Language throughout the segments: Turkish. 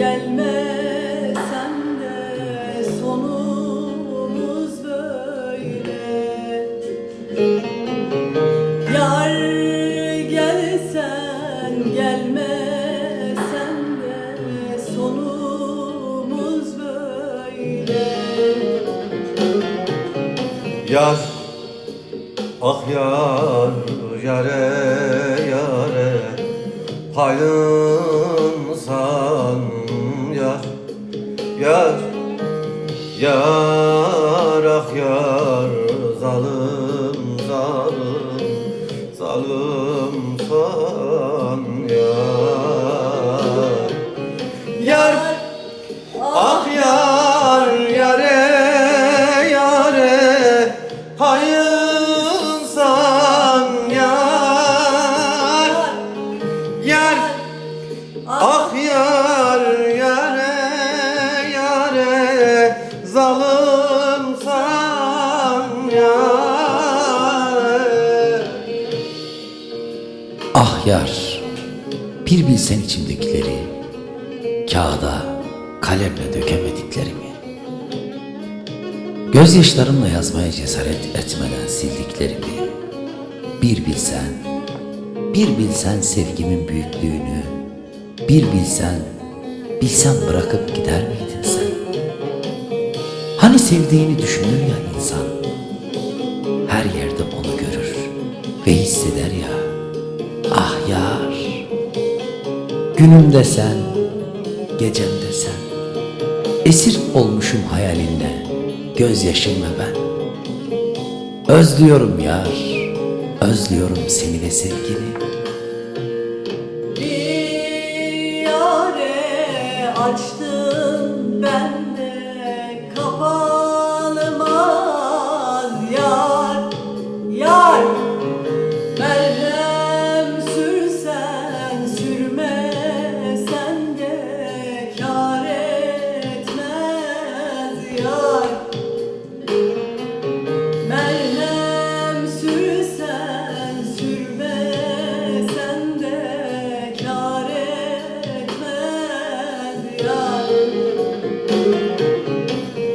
Gelmesen de sonumuz böyle. Yar gelsen gelmesen de sonumuz böyle. Yar ah yar yare yare halim Yar ah yar Zalim zalim Zalimsan yar. Yar Ah yar yare yare Hayınsan yar. Yar Ah yar yare Ah yar, bir bilsen içimdekileri, kağıda, kalemle dökemediklerimi. Gözyaşlarımla yazmaya cesaret etmeden sildiklerimi. Bir bilsen, bir bilsen sevgimin büyüklüğünü, bir bilsen, bilsen bırakıp gider miydin sen? Hani sevdiğini düşünür ya insan, her yerde onu görür ve hisseder ya. Günümde sen, gecemde sen. Esir olmuşum hayalinle, gözyaşımla ben. Özlüyorum yar, özlüyorum seni ve sevgini. Bir yare açtım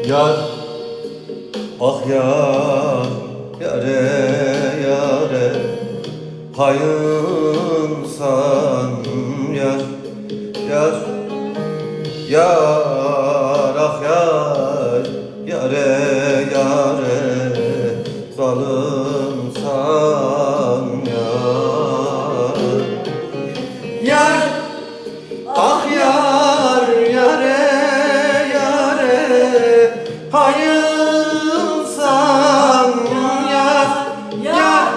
Yar Ah yar Yare yare. Hayınsan yar Yar Yar Hayınsan yar yar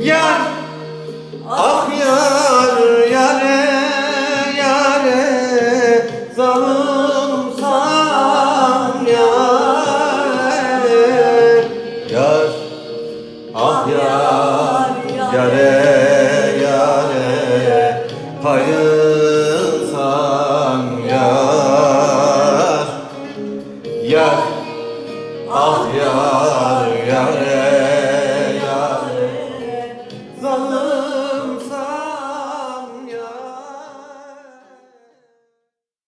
yar. Ah yar yare yare. Zalımsan yar Yar Ah yar